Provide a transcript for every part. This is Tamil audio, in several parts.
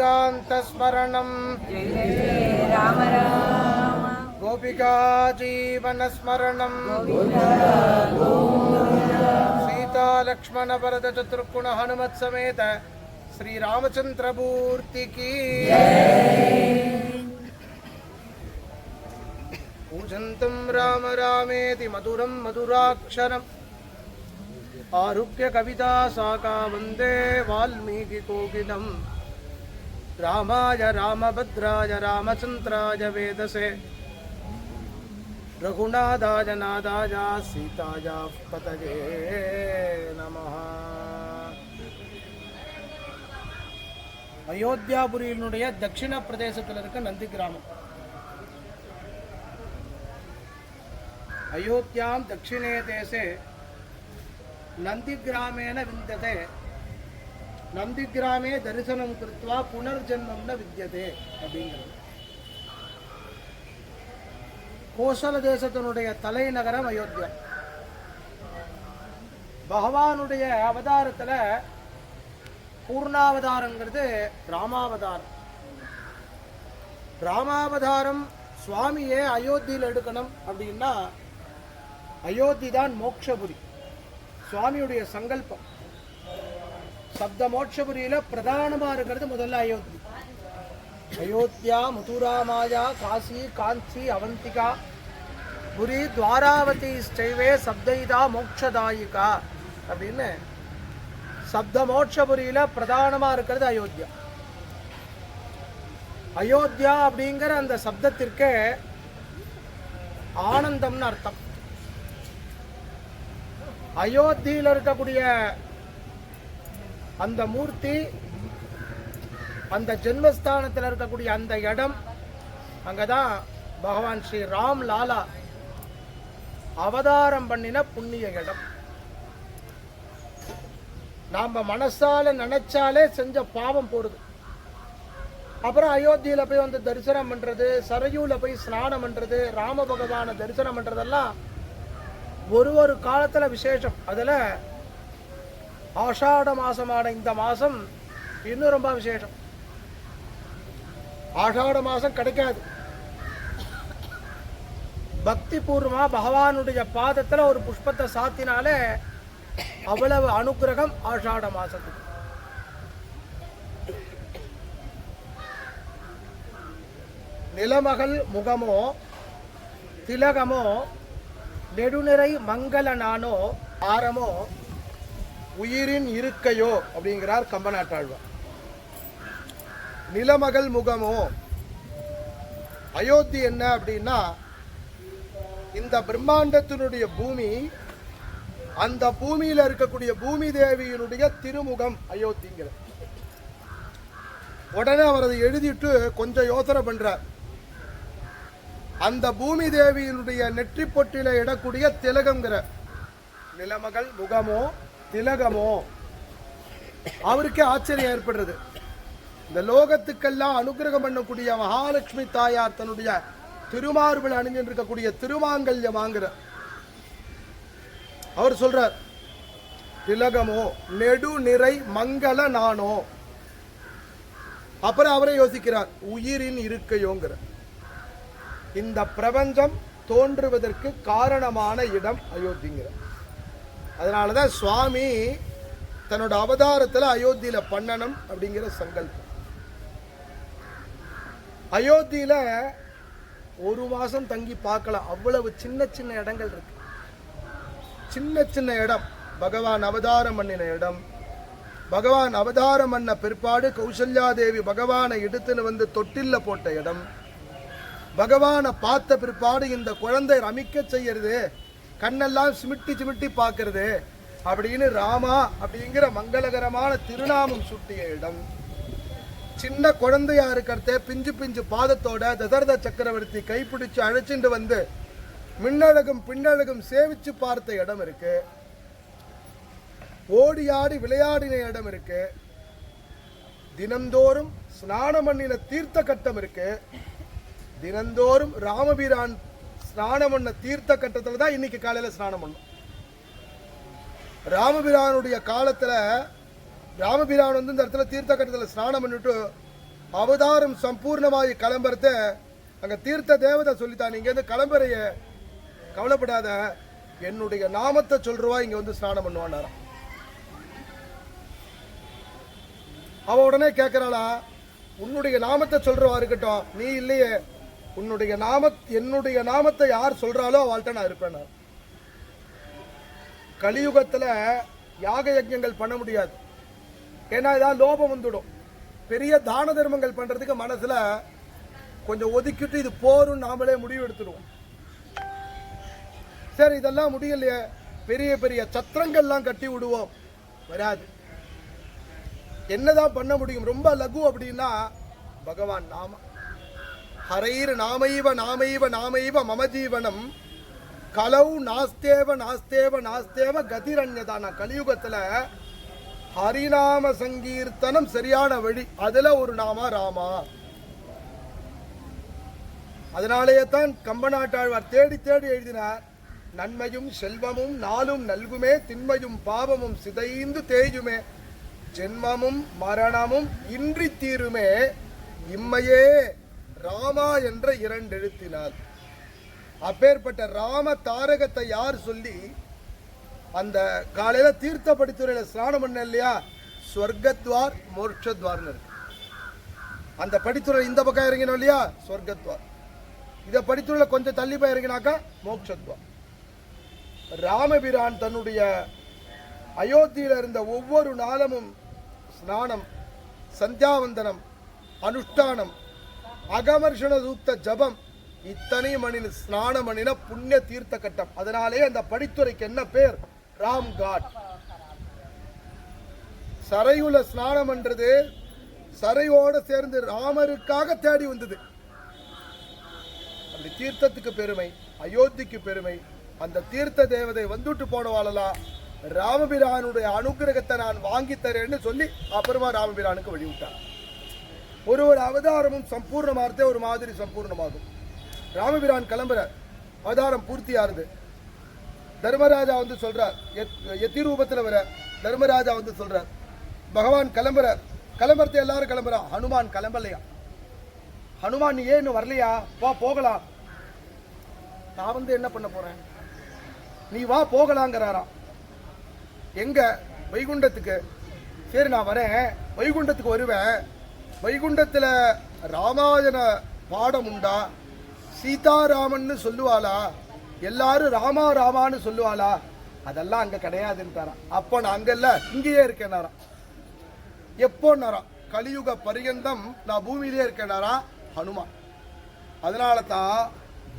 वेदातस्मरण गोपिका जीवन स्मरण सीतालक्ष्मण भरत चतुर्गुण हनुमत्समेत श्री रामचंद्र मूर्ति की पूजन्तं राम रामेति मधुरं मधुराक्षरम्। आरुह्य कविता साका वंदे वाल्मीकि वाल्मीकिकोकिलम्। ராமாய ராமபத்ராய ராமச்சந்திராய வேதசே ரகுநாதாய நாதாய சீதாயா பதகே நம அயோத்தியாபுரியினுடைய தட்சிண பிரதேசத்தில் இருக்க நந்தி கிராமம். அயோத்தியாம் தட்சிணே தேசே நந்தி கிராமேன விந்ததே. நந்தி கிராமே தரிசனம் கிருத்வா புனர்ஜென்மம்னு வித்தியதே அப்படிங்கிறது. கோசல தேசத்தினுடைய தலைநகரம் அயோத்தியா. பகவானுடைய அவதாரத்துல பூர்ணாவதாரங்கிறது ராமாவதாரம். ராமாவதாரம் சுவாமியே அயோத்தியில் எடுக்கணும் அப்படின்னா அயோத்தி தான் மோட்சபுரி சுவாமியுடைய சங்கல்பம். சப்த மோட்சபுரியில பிரதானமா இருக்கிறது முதல்ல அயோத்தி. அயோத்தியா மதுரா மாயா காசி காஞ்சி அவந்திகா புரி துவாராவதி ஸ்டைவே சப்தைதா மோட்சதாயிகா அப்படின்னு சப்த மோட்சபுரியில பிரதானமா இருக்கிறது அயோத்தியா. அயோத்தியா அப்படிங்கிற அந்த சப்தத்திற்கு ஆனந்தம்னு அர்த்தம். அயோத்தியில் இருக்கக்கூடிய அந்த மூர்த்தி அந்த ஜென்மஸ்தானத்தில் இருக்கக்கூடிய அந்த இடம் அங்கே தான் பகவான் ஸ்ரீ ராம் லாலா அவதாரம் பண்ணின புண்ணிய இடம். நாம் மனசால நினைச்சாலே செஞ்ச பாவம் போடுது அப்புறம் அயோத்தியில் போய் வந்து தரிசனம் பண்ணுறது சரையூவில் போய் ஸ்நானம் பண்ணுறது ராம பகவானை தரிசனம் பண்ணுறதெல்லாம் ஒரு ஒரு காலத்தில் விசேஷம். அதில் ஆஷாட மாசமான இந்த மாதம் இன்னும் ரொம்ப விசேஷம். ஆஷாட மாதம் கிடைக்காது. பக்தி பூர்வமாக பகவானுடைய பாதத்தில் ஒரு புஷ்பத்தை சாத்தினாலே அவ்வளவு அனுக்கிரகம் ஆஷாட மாதத்துக்கு நிலமகள் முகமோ திலகமோ நெடுநிறை மங்கள நானோ ஆரமோ உயிரின் இருக்கையோ அப்படிங்கிறார் கம்பநாட்டாழ்வார் நிலமகள் முகமோ அயோத்தி என்ன அப்படின்னா இந்த பிரம்மாண்டத்தினுடைய பூமி அந்த பூமியில இருக்கக்கூடிய பூமி தேவியினுடைய திருமுகம் அயோத்திங்கிற உடனே அவர் அதை எழுதிட்டு கொஞ்சம் யோசனை பண்றார். அந்த பூமி தேவியினுடைய நெற்றி பொட்டில இடக்கூடிய திலகம்ங்கிற நிலமகள் முகமோ திலகமோ அவருக்கே ஆச்சரியம் ஏற்படுறது. இந்த லோகத்துக்கெல்லாம் அனுகிரகம் பண்ணக்கூடிய மகாலட்சுமி தாயார் தன்னுடைய திருமார்பில் அணிஞ்சிட்டு இருக்கக்கூடிய திருமாங்கல்யம் வாங்குற. அவர் சொல்றார் திலகமோ நெடு நிறை மங்கள நானோ. அப்புறம் அவரே யோசிக்கிறார் உயிரின் இருக்கையோங்கிற. இந்த பிரபஞ்சம் தோன்றுவதற்கு காரணமான இடம் அயோத்திங்கிற. அதனால தான் சுவாமி தன்னோட அவதாரத்தில் அயோத்தியில் பண்ணணும் அப்படிங்கிற சங்கல்பம். அயோத்தியில் ஒரு மாதம் தங்கி பார்க்கலாம். அவ்வளவு சின்ன சின்ன இடங்கள் இருக்கு. சின்ன சின்ன இடம். பகவான் அவதாரம் பண்ணின இடம். பகவான் அவதாரம் பண்ண பிற்பாடு கௌசல்யாதேவி பகவானை எடுத்துன்னு வந்து தொட்டில்ல போட்ட இடம். பகவானை பார்த்த பிற்பாடு இந்த குழந்தை ரமிக்க செய்யறது கண்ணெல்லாம் சிமிட்டி சிமிட்டி பார்க்கறது. அப்படின்னு ராமா அப்படிங்கிற மங்களகரமான திருநாமம் சுட்டிய இடம். சின்ன குழந்தையா இருக்கிறத பிஞ்சு பிஞ்சு பாதத்தோட தசரத சக்கரவர்த்தி கைப்பிடிச்சு அழைச்சிட்டு வந்து மின்னழகும் பின்னழகும் சேவிச்சு பார்த்த இடம் இருக்கு. ஓடி ஆடி விளையாடின இடம் இருக்கு. தினந்தோறும் ஸ்நானம் பண்ணின தீர்த்த கட்டம் இருக்கு. தினந்தோறும் ராமபிரான் ஸ்நானம் பண்ண தீர்த்த கட்டத்தில் தான் இன்னைக்கு காலையில் ஸ்நானம் பண்ணோம். ராமபிரானுடைய காலத்தில் ராமபிரான் வந்து இந்த இடத்துல தீர்த்த கட்டத்தில் ஸ்நானம் பண்ணிட்டு அவதாரம் சம்பூர்ணமாகி கிளம்புறத அங்கே தீர்த்த தேவதை சொல்லித்தான் இங்கேருந்து இருந்து கிளம்புறைய கவலைப்படாத. என்னுடைய நாமத்தை சொல்றவா இங்கே வந்து ஸ்நானம் பண்ணுவான்னாராம். அவ உடனே கேட்குறாளா உன்னுடைய நாமத்தை சொல்றவா இருக்கட்டும். நீ இல்லையே. உன்னுடைய நாம என்னுடைய நாமத்தை யார் சொல்றாளோ அவள்கிட்ட நான் இருப்பேன் கலியுகத்தில் யாக யஜ்ஞங்கள் பண்ண முடியாது. ஏன்னா இதான் லோபம் வந்துடும். பெரிய தான தர்மங்கள் பண்ணுறதுக்கு மனசில் கொஞ்சம் ஒதுக்கிட்டு இது போரும் நாமளே முடிவு எடுத்துடுவோம். சரி இதெல்லாம் முடியலையே. பெரிய பெரிய சத்திரங்கள்லாம் கட்டி விடுவோம். வராது. என்னதான் பண்ண முடியும்? ரொம்ப லகு அப்படின்னா பகவான் நாம ஹரைர் நாமைவ நாமைவ நாமைவ மம ஜீவனம் கலவு நாஸ்தேவ நாஸ்தேவ நாஸ்தேவ கதிரண்யதான கலியுகத்தில் ஹரிநாம சங்கீர்த்தனம் சரியான வழி. அதில் ஒரு நாமா ராமா. அதனாலேயே தான் கம்பநாட்டாழ்வார் தேடி தேடி எழுதினார். நன்மையும் செல்வமும் நாளும் நல்குமே திண்மையும் பாவமும் சிதைந்து தேயுமே. ஜென்மமும் மரணமும் இன்றி தீருமே. இம்மையே ராமா என்ற இரண்டெழுத்தினார் அப்பேற்பட்ட ராம தாரகத்தை யார் சொல்லி அந்த காலையில் தீர்த்த ஸ்நானம் பண்ண இல்லையா? ஸ்வர்கத்வார் மோட்சத்வார்னு இருக்கு. அந்த படித்துறை இந்த பக்கம் இறங்கினோம் இல்லையா? ஸ்வர்கத்வார் இதை படித்துறையில் கொஞ்சம் தள்ளி போய் இறங்கினாக்கா மோட்சத்வார். ராமபிரான் தன்னுடைய அயோத்தியில் இருந்த ஒவ்வொரு நாளமும் ஸ்நானம் சந்தியாவந்தனம் அனுஷ்டானம் அகமர்ஷண சூக்த ஜபம். இத்தனை மணின ஸ்நானம் மணின புண்ணிய தீர்த்த கட்டம். அதனாலே அந்த படித்துறைக்கு என்ன பேர்? ராம் காட். சரையுல ஸ்நானம் என்றது சரையோட சேர்ந்து ராமருக்காக தேடி வந்தது. அந்த தீர்த்தத்துக்கு பெருமை அயோத்திக்கு பெருமை அந்த தீர்த்த தேவதை வந்துட்டு போனவாளலாம் ராமபிரானுடைய அனுகிரகத்தை நான் வாங்கி தரேன்னு சொல்லி அப்புறமா ராமபிரானுக்கு வழிவிட்டான் ஒரு ஒரு அவதாரமும் சம்பூர்ணமாகத்தே ஒரு மாதிரி சம்பூர்ணமாகும். ராமபிரான் கிளம்புற அவதாரம் பூர்த்தியாருது தர்மராஜா வந்து சொல்கிறார் எத்- எத்தி ரூபத்தில் வர தர்மராஜா வந்து சொல்கிறார் பகவான் கிளம்புறார் கிளம்புறது எல்லாரும் கிளம்புறா. ஹனுமான் கிளம்பலையா? ஹனுமான் நீ ஏன் இன்னும் வரலையா? வா போகலாம். நான் வந்து என்ன பண்ண போகிறேன் நீ வா போகலாங்கிறாராம். எங்கே? வைகுண்டத்துக்கு. சரி நான் வரேன். வைகுண்டத்துக்கு வருவேன். வைகுண்டத்தில் ராமாயண பாடம் உண்டா? சீதாராமன்னு சொல்லுவாளா? எல்லாரும் ராமா ராமான்னு சொல்லுவாளா? அதெல்லாம் அங்கே கிடையாதுன்ட்டாராம் அப்போ நான் அங்க இங்கேயே இங்கேயே இருக்கேனாராம். எப்போன்னாராம் கலியுக பரியந்தம் நான் பூமியிலே இருக்கேனாரா ஹனுமான். அதனால தான்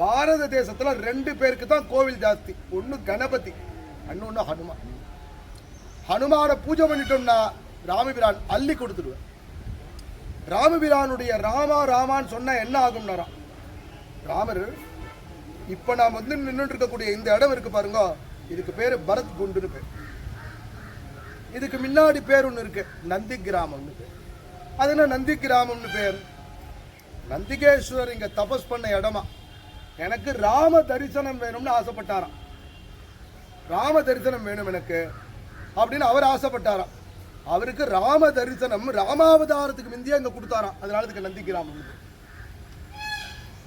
பாரத தேசத்தில் ரெண்டு பேருக்கு தான் கோவில் ஜாஸ்தி. ஒன்று கணபதி இன்னொன்னு ஹனுமான். ஹனுமான பூஜை பண்ணிட்டோம்னா ராமபிரான் அள்ளி கொடுத்துடுவேன் ராமபிரானுடைய ராமா ராமான்னு சொன்னால் என்ன ஆகும்னாராம் ராமர் இப்போ நாம் வந்து நின்றுட்டு இருக்கக்கூடிய இந்த இடம் இருக்கு பாருங்க இதுக்கு பேர் பரத் குண்டுன்னு பேர். இதுக்கு முன்னாடி பேர் ஒன்று இருக்கு நந்தி கிராமம்னு பேர். அது என்ன நந்தி கிராமம்னு பேர்? நந்திகேஸ்வரர் இங்கே தபஸ் பண்ண இடமா? எனக்கு ராம தரிசனம் வேணும்னு ஆசைப்பட்டாராம். ராம தரிசனம் வேணும் எனக்கு அப்படின்னு அவர் ஆசைப்பட்டாராம். அவருக்கு ராம தரிசனம் ராமாவதாரத்துக்கு முந்தைய இங்க கொடுத்தாராம். அதனால இதுக்கு நந்தி கிராமம்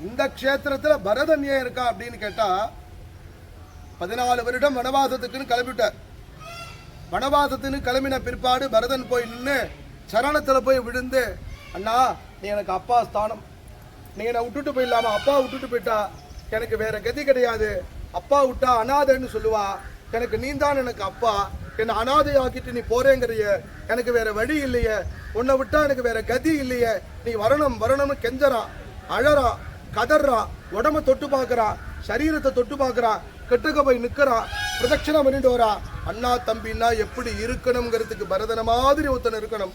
இந்த க்ஷேத்திரத்துல பரதன் ஏன் இருக்கா அப்படின்னு கேட்டா பதினாலு வருடம் வனவாசத்துக்குன்னு கிளம்பிட்டார். வனவாசத்துன்னு கிளம்பின பிற்பாடு பரதன் போய் நின்று சரணத்தில் போய் விழுந்து அண்ணா நீ எனக்கு அப்பா ஸ்தானம். நீ என்னை விட்டுட்டு போயிடலாமா? அப்பா விட்டுட்டு போயிட்டா எனக்கு வேற கதி கிடையாது. அப்பா விட்டா அனாதைன்னு சொல்லுவா. எனக்கு நீ தான் எனக்கு அப்பா. என்னை அனாதை ஆக்கிட்டு நீ போறேங்கிறிய. எனக்கு வேற வழி இல்லையே. உன்னை விட்டா எனக்கு வேற கதி இல்லையே. நீ வரணும் வரணும்னு கெஞ்சறான் அழறான் கதறான் உடம்ப தொட்டு பார்க்கறான் சரீரத்தை தொட்டு பார்க்கறான் கெட்டுக்க போய் நிற்கிறான் பிரதட்சணம் பண்ணிட்டு வரா. அண்ணா தம்பின்னா எப்படி இருக்கணுங்கிறதுக்கு பரதன மாதிரி ஒருத்தன் இருக்கணும்.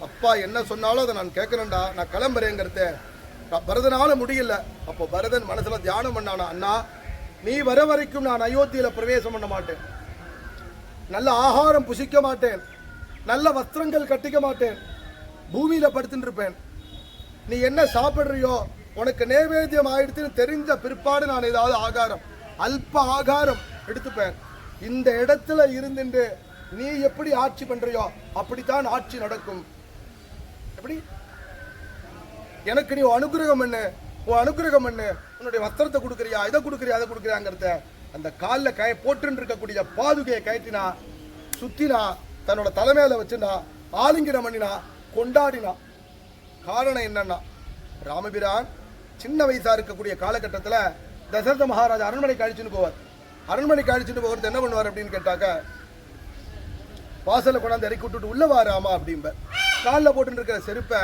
அப்பா என்ன சொன்னாலும் அதை நான் கேட்கணும்டா. நான் கிளம்புறேங்கிறத. நான் பரதனால முடியல. அப்போ பரதன் மனசுல தியானம் பண்ணானா? அண்ணா நீ வர வரைக்கும் நான் அயோத்தியில பிரவேசம் பண்ண மாட்டேன். நல்ல ஆகாரம் புசிக்க மாட்டேன். நல்ல வஸ்திரங்கள் கட்டிக்க மாட்டேன். பூமியில் படுத்துட்டு இருப்பேன் நீ என்ன சாப்பிட்றியோ உனக்கு நைவேத்தியம் ஆயிடுச்சுன்னு தெரிஞ்ச பிற்பாடு நான் ஏதாவது ஆகாரம் அல்ப ஆகாரம் எடுத்துப்பேன். இந்த இடத்துல இருந்துட்டு நீ எப்படி ஆட்சி பண்றியோ அப்படித்தான் ஆட்சி நடக்கும். எப்படி? எனக்கு நீ அனுகிரகம் பண்ணு உன் அனுகிரகம் பண்ணு. உன்னுடைய வஸ்திரத்தை கொடுக்குறியா இதை கொடுக்குறியா அதை கொடுக்குறியாங்கிறத அந்த காலில் கய போட்டுன்னு இருக்கக்கூடிய பாதுகையை கயற்றினா சுத்தினா தன்னோட தலைமையில வச்சுனா ஆலிங்கிரம் பண்ணினா கொண்டாடினா. காரணம் என்னன்னா ராமபிரான் சின்ன வயசா இருக்கக்கூடிய காலகட்டத்தில் தசரத மகாராஜா அரண்மனைக்கு அழிச்சுன்னு போவார். அரண்மனைக்கு அழிச்சுட்டு போகிறது என்ன பண்ணுவார் அப்படின்னு கேட்டாக்க வாசல்ல கொண்டாந்து இறக்கி விட்டுட்டு உள்ள வாராமா அப்படிம்ப காலில் போட்டுட்டு இருக்கிற செருப்பை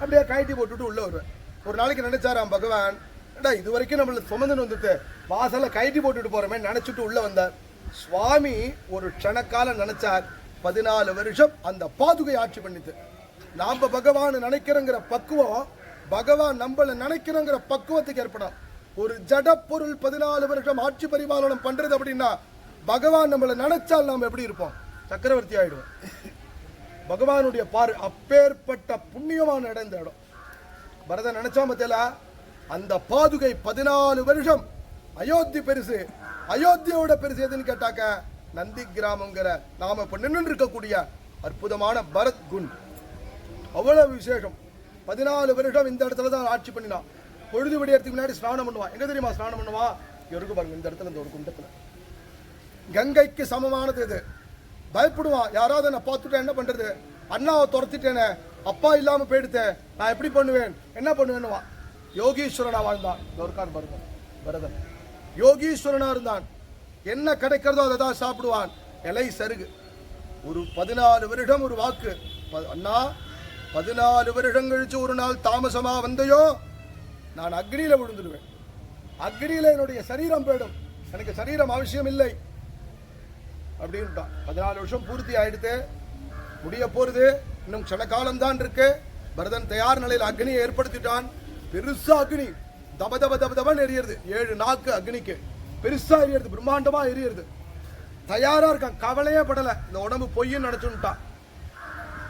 அப்படியே கழட்டி போட்டுட்டு உள்ள வருவேன் ஒரு நாளைக்கு நினைச்சாராம் பகவான் ஏடா இது வரைக்கும் நம்மள சுமந்துன்னு வந்துட்டு வாசலை கழட்டி போட்டுட்டு போறோமே நினைச்சிட்டு உள்ளே வந்தார் சுவாமி ஒரு க்ஷணக்காலம் நினைச்சார். பதினாலு வருஷம் அந்த பாதுகை ஆட்சி பண்ணிட்டு. நாம் பகவான் நினைக்கிறோங்கிற பக்குவம் பகவான் நம்மள நினைக்கிறோங்கிற பக்குவத்துக்கு ஏற்படும். ஒரு ஜட பொருள் பதினாலு வருஷம் ஆட்சி பரிபாலனம் பண்றது அப்படின்னா பகவான் நம்மள நினைச்சால் நாம் எப்படி இருப்போம்? சக்கரவர்த்தி ஆகிடுவோம் பகவானுடைய பாரு அப்பேற்பட்ட புண்ணியமான இடம் இந்த இடம். பரதன் நினைச்சா மத்தியில அந்த பாதுகை பதினாலு வருஷம் அயோத்தி பெருசு அயோத்தியோட பெருசு எதுன்னு கேட்டாக்க நந்தி கிராமங்கிற நாம இப்ப நின்று இருக்கக்கூடிய அற்புதமான பரத் குண்ட் அவ்வளவு விசேஷம். பதினாலு வருஷம் இந்த இடத்துல தான் ஆட்சி பண்ணினான் பொழுது விடியறதுக்கு முன்னாடி ஸ்நானம் பண்ணுவான் எங்க தெரியுமா ஸ்நானம் பண்ணுவான் இருக்கு பாருங்க இந்த இடத்துல இந்த ஒரு குண்டத்துல. கங்கைக்கு சமமானது இது. பயப்படுவான் யாராவது என்ன பார்த்துட்டா என்ன பண்றது? அண்ணாவை துரத்திட்டேனே. அப்பா இல்லாம போயிடுத்தேன் நான் எப்படி பண்ணுவேன்? என்ன பண்ணுவேன்னுவான் யோகீஸ்வரனா வாழ்ந்தான். தோர்கான் பரதன் பரதன். யோகீஸ்வரனா இருந்தான். என்ன கிடைக்கிறதோ அதை தான் சாப்பிடுவான். இலை சருகு. ஒரு பதினாலு வருடம் ஒரு வாக்கு. ப- அண்ணா பதினாலு வருடம் கழிச்சு ஒரு நாள் தாமசமாக வந்தையோ நான் அக்னியில் விழுந்துடுவேன். அக்னியில் என்னுடைய சரீரம் போயிடும். எனக்கு சரீரம் அவசியம் இல்லை. அப்படின்ட்டான். பதினாலு வருஷம் பூர்த்தி ஆயிடுத்து. முடிய போகிறது இன்னும் க்ஷண காலம் தான் இருக்கு. பரதன் தயார் நிலையில் அக்னியை ஏற்படுத்திட்டான். பெருசா அக்னி. தப தப தப தபன்னு எரியறது. ஏழு நாக்கு அக்னிக்கு. பெருசா எரியறது. பிரம்மாண்டமா எரியறது. தயாரா இருக்கான். கவலையே படல. இந்த உடம்பு பொய்ன்னு நினைச்சுட்டான்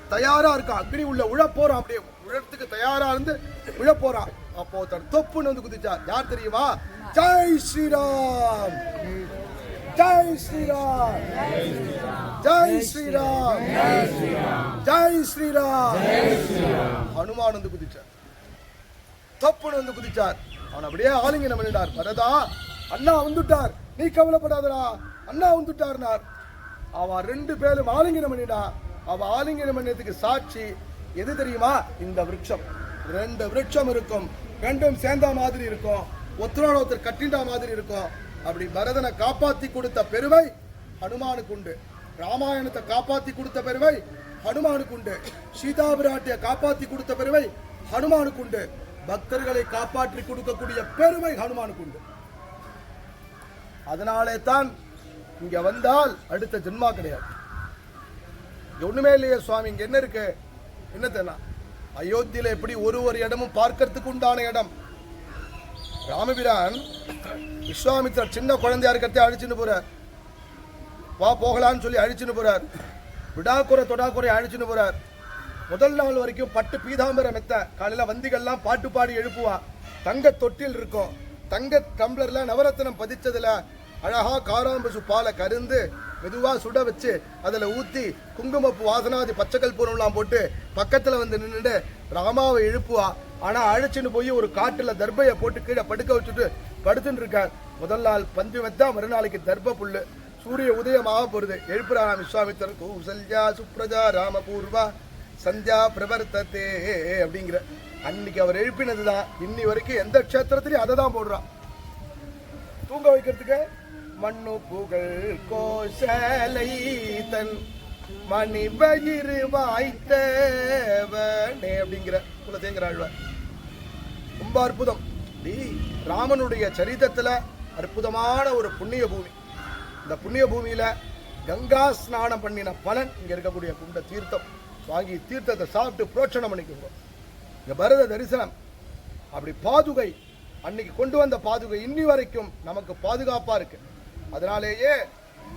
தயாரா இருக்கான். அக்னி உள்ள உழ போறான் அப்படியே உழத்துக்கு தயாரா இருந்து உழ போறான் அப்போ தன் தொப்புன்னு வந்து குதிச்சார் யார் தெரியுமா? ஜெய் ஸ்ரீராம். ஜெய் ஸ்ரீராம். ஜெய் ஸ்ரீராம். ஜெய் ஸ்ரீராம். ஹனுமான் வந்து குதிச்சார் தப்புன்னு வந்து குதிச்சார். அவன் அப்படியே ஆலிங்கனம் பண்ணிட்டார் பரதா அண்ணா வந்துட்டார். நீ கவலைப்படாதடா அண்ணா வந்துட்டார்னார். அவன் ரெண்டு பேரும் ஆலிங்கனம் பண்ணிட்டா அவன் ஆலிங்கனம் பண்ணதுக்கு சாட்சி எது தெரியுமா? இந்த விருட்சம். ரெண்டு விருட்சம் இருக்கும். ரெண்டும் சேர்ந்த மாதிரி இருக்கும். ஒருத்தரோட ஒருத்தர் கட்டிண்டா மாதிரி இருக்கும். அப்படி பரதனை காப்பாத்தி கொடுத்த பெருமை ஹனுமானுக்கு உண்டு. ராமாயணத்தை காப்பாத்தி கொடுத்த பெருமை ஹனுமானுக்கு உண்டு. சீதாபிராட்டியை காப்பாத்தி கொடுத்த பெருமை ஹனுமானுக்கு உண்டு. பக்தர்களை காப்பாற்றி கொடுக்கக்கூடிய பெருமை ஹனுமானுக்கு உண்டு. அதனாலே தான் இங்க வந்தால் அடுத்த ஜென்மா கிடையாது. ஒண்ணுமே இல்லையே சுவாமி இங்க என்ன இருக்கு? என்ன தெரியல அயோத்தியில எப்படி ஒரு ஒரு இடமும் பார்க்கறதுக்கு உண்டான இடம். ராமபிரான் விஸ்வாமித்தர் சின்ன குழந்தையா இருக்கிறதே அழிச்சுன்னு போறார். வா போகலான்னு சொல்லி அழிச்சுன்னு போறார். விடாக்குறை தொடாக்குறை அழிச்சுன்னு போறார். முதல் நாள் வரைக்கும் பட்டு பீதாம்பரம் மெத்த. காலையில் வந்திகள்லாம் பாட்டு பாடி எழுப்புவா. தங்க தொட்டில் இருக்கும். தங்க டம்ளர்ல நவரத்னம் பதிச்சதுல அழகா காராம்பசு பாலை கருந்து மெதுவாக சுட வச்சு அதில் ஊற்றி குங்குமப்பு வாசனாதி பச்சைக்கல் பூரம்லாம் போட்டு பக்கத்தில் வந்து நின்றுட்டு ராமாவை எழுப்புவா. ஆனால் அழைச்சின்னு போய் ஒரு காட்டில் தர்பையை போட்டு கீழே படுக்க வச்சுட்டு படுத்துட்டு இருக்கார். முதல் நாள் பஞ்சு வைத்தா மறுநாளைக்கு தர்ப புல்லு. சூரிய உதயமாக போகிறது எழுப்புறாராம் விஸ்வாமித்தர் கௌசல்யா சுப்ரஜா ராமபூர்வா சந்தியா பிரவர்த்தத்தே அப்படிங்கிற. அன்னைக்கு அவர் எழுப்பினதுதான். இன்னி வரைக்கும் எந்த க்ஷேத்திரத்திலையும் அதை தான் போடுறான் தூங்க வைக்கிறதுக்கு? மண்ணு புகழ் கோசலை தன் மணி பயிறு வாய்த்தவனே அப்படிங்கிற. குலதேங்கிற ஆழ்வார் ரொம்ப அற்புதம். டி ராமனுடைய சரிதத்துல அற்புதமான ஒரு புண்ணிய பூமி இந்த புண்ணிய பூமியில கங்கா ஸ்நானம் பண்ணின பலன் இங்க இருக்கக்கூடிய குண்ட தீர்த்தம். வாங்கி தீர்த்தத்தை சாப்பிட்டு புரோட்சணம் பண்ணிக்கோங்க. இந்த பரத தரிசனம். அப்படி பாதுகை. அன்னைக்கு கொண்டு வந்த பாதுகை இன்னி வரைக்கும் நமக்கு பாதுகாப்பாக இருக்கு. அதனாலேயே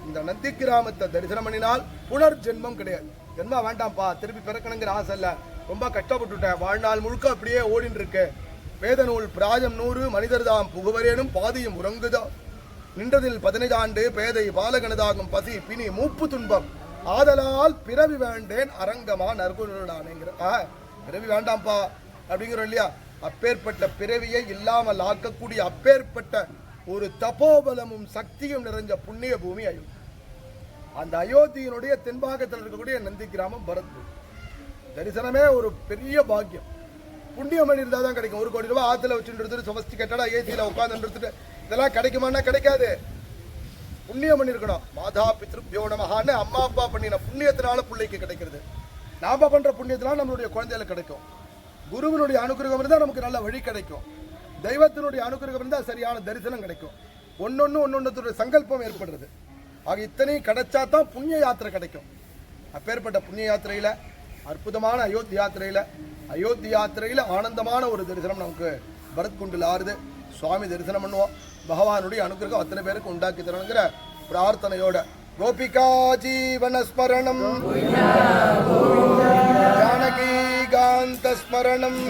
இந்த நந்தி கிராமத்தை தரிசனம் பண்ணினால் புனர் ஜென்மம் கிடையாது. ஜென்மா வேண்டாம்ப்பா திருப்பி பிறக்கணுங்கிற ஆசை இல்லை. ரொம்ப கஷ்டப்பட்டுட்டேன். வாழ்நாள் முழுக்க அப்படியே ஓடின்னு இருக்கு வேத நூல் பிராயம் நூறு மனிதர்தாம் புகுவரேனும் பாதியும் உறங்குதா? நின்றதில் பதினைந்து ஆண்டு பேதை பாலகனதாகும் பசி பிணி மூப்பு துன்பம். ஆதலால் பிறவி வேண்டேன் அரங்கமா நற்குணானேங்கிற ஆ, பிறவி வேண்டாம்ப்பா அப்படிங்கிறோம் இல்லையா? அப்பேற்பட்ட பிறவியை இல்லாமல் ஆக்கக்கூடிய அப்பேற்பட்ட ஒரு தபோபலமும் சக்தியும் நிறைஞ்ச புண்ணிய பூமி அயோத்தி. அந்த அயோத்தியினுடைய தென்பாகத்தில் இருக்கக்கூடிய நந்தி கிராமம் பரத்பூர். தரிசனமே ஒரு பெரிய பாக்கியம். புண்ணியம் பண்ணி இருந்தால் தான் கிடைக்கும். ஒரு கோடி ரூபாய் ஆற்றுல வச்சுட்டு எடுத்துட்டு சொபஸ்டிகேட்டடா ஏசியில் உட்காந்து இதெல்லாம் கிடைக்குமானா கிடைக்காது. புண்ணியம் பண்ணியிருக்கணும் மாதா பித்ருப்யோ நமஹான்னு அம்மா அப்பா பண்ணின புண்ணியத்தினால பிள்ளைக்கு கிடைக்கிறது. நாம் பண்ணுற புண்ணியத்தினால நம்மளுடைய குழந்தைகளுக்கு கிடைக்கும். குருவினுடைய அனுகிரகம் இருந்தால் நமக்கு நல்ல வழி கிடைக்கும். தெய்வத்தினுடைய அனுகிரகம் இருந்தால் சரியான தரிசனம் கிடைக்கும். ஒன்னொன்னு ஒன்னொன்னுடைய சங்கல்பம் ஏற்படுறது. ஆக இத்தனையும் கிடைச்சா தான் புண்ணிய யாத்திரை கிடைக்கும். அப்பேற்பட்ட புண்ணிய யாத்திரையில் அற்புதமான அயோத்தி யாத்திரையில் அயோத்தி யாத்திரையில் ஆனந்தமான ஒரு தரிசனம் நமக்கு பரத் குண்டில் ஆறுது. சுவாமி தரிசனம் பண்ணுவோம். பகவானுடைய அனுகிரகம் அத்தனை பேருக்கு உண்டாக்கி தரணுங்கிற பிரார்த்தனையோட கோபிகா ஜீவன ஸ்மரணம் ஜானகி காந்த ஸ்மரணம்